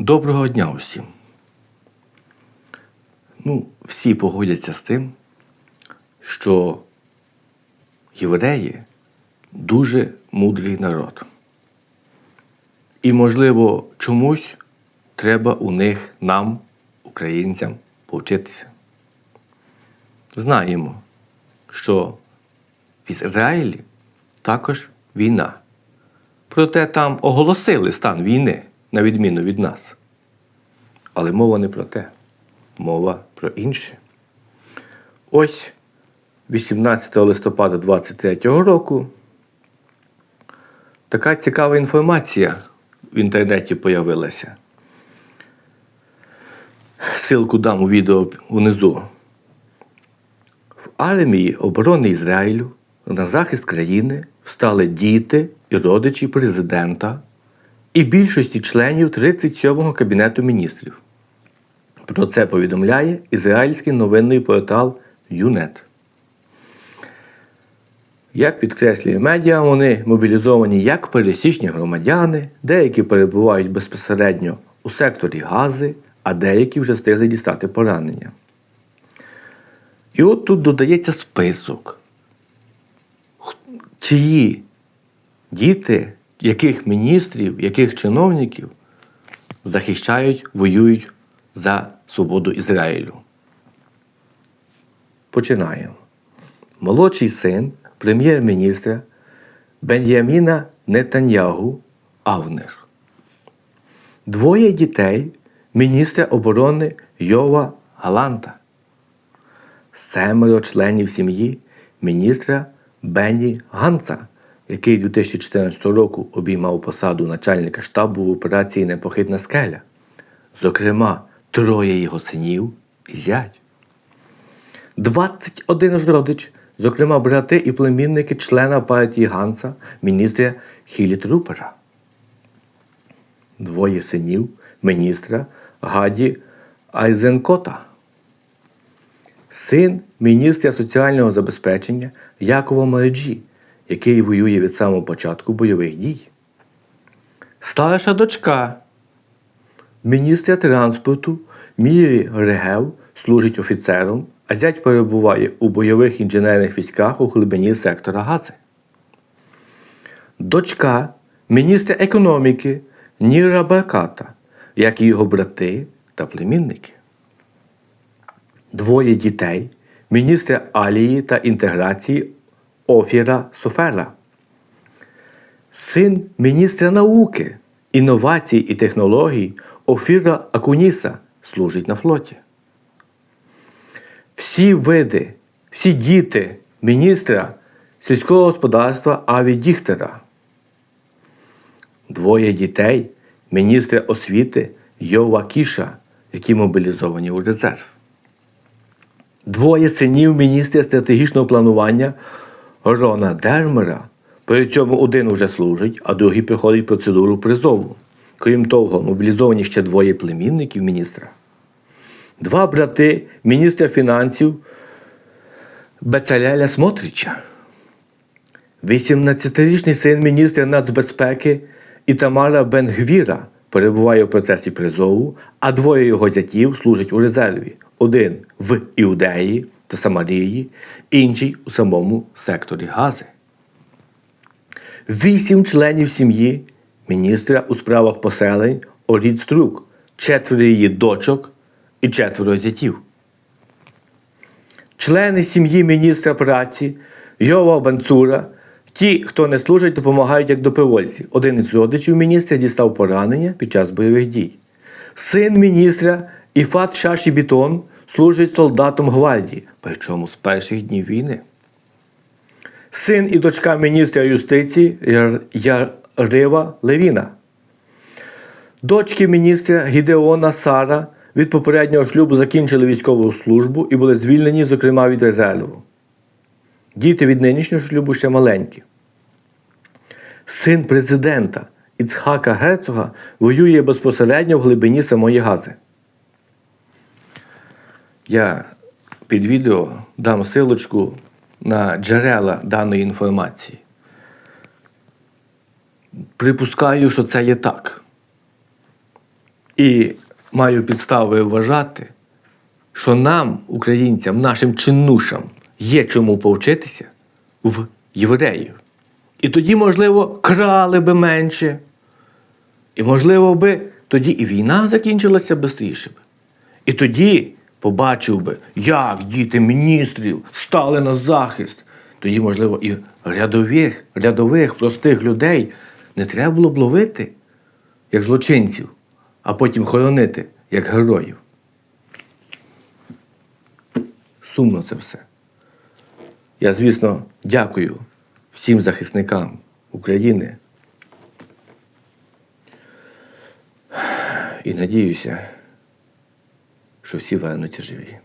Доброго дня усім. Ну, всі погодяться з тим, що євреї дуже мудрий народ. І, можливо, чомусь треба у них нам, українцям, повчитися. Знаємо, що в Ізраїлі також війна. Проте там оголосили стан війни, на відміну від нас. Але мова не про те, мова про інше. Ось 18 листопада 23 року така цікава інформація в інтернеті появилася. Силку дам у відео внизу. В армії оборони Ізраїлю на захист країни встали діти і родичі президента і більшості членів 37-го Кабінету міністрів. Про це повідомляє ізраїльський новинний портал ЮНЕТ. Як підкреслює медіа, вони мобілізовані як пересічні громадяни, деякі перебувають безпосередньо у секторі Гази, а деякі вже встигли дістати поранення. І от тут додається список, чиї діти, яких міністрів, яких чиновників захищають, воюють за свободу Ізраїлю. Починаємо. Молодший син прем'єр-міністра Бен'яміна Нетаньягу Авнер. Двоє дітей міністра оборони Йова Галанта. Семеро членів сім'ї міністра Бенні Ганца, який 2014 року обіймав посаду начальника штабу в операції Непохитна скеля. Зокрема, троє його синів і зять. 21 ж родич, зокрема брати і племінники члена партії Ганса, міністра Хілі Трупера. Двоє синів міністра Гаді Айзенкота. Син міністра соціального забезпечення Якова Мереджі, який воює від самого початку бойових дій. Старша дочка міністра транспорту Мірі Регев служить офіцером, а зять перебуває у бойових інженерних військах у глибині сектора Гази. Дочка міністра економіки Ніра Барката, як і його брати та племінники. Двоє дітей міністра Алії та інтеграції Офіра Софера. Син міністра науки, інновацій і технологій Офіра Акуніса служить на флоті. Всі види, всі діти міністра сільського господарства Аві Діхтера. Двоє дітей міністра освіти Йова Кіша, які мобілізовані у резерв. Двоє синів міністра стратегічного планування Рона Дермера. При цьому один уже служить, а другий проходить процедуру призову. Крім того, мобілізовані ще двоє племінників міністра. Два брати міністра фінансів Бецалеля Смотрича. 18-річний син міністра нацбезпеки Ітамара Бенгвіра перебуває в процесі призову, а двоє його зятів служать у резерві. Один в Іудеї та Самарії, інший у самому секторі Гази. Вісім членів сім'ї міністра у справах поселень Орід Струк, четверо її дочок і четверо зятів. Члени сім'ї міністра праці Йова Банцура, ті, хто не служить, допомагають як добровольці. Один із родичів міністра дістав поранення під час бойових дій. Син міністра Іфат Шаші Бітон служить солдатом гвардії, причому з перших днів війни. Син і дочка міністра юстиції Ярива Левіна. Дочки міністра Гідеона Сара від попереднього шлюбу закінчили військову службу і були звільнені, зокрема, від резерву. Діти від нинішнього шлюбу ще маленькі. Син президента Іцхака Герцога воює безпосередньо в глибині самої Гази. Я під відео дам силочку на джерела даної інформації. Припускаю, що це є так. І маю підстави вважати, що нам, українцям, нашим чинушам, є чому повчитися в євреїв. І тоді, можливо, крали би менше. І, можливо, би тоді і війна закінчилася швидше. І тоді побачив би, як діти міністрів стали на захист. Тоді, можливо, і рядових, рядових простих людей не треба було б ловити як злочинців, а потім хоронити як героїв. Сумно це все. Я, звісно, дякую всім захисникам України. І надіюся, що всі вернуться живі.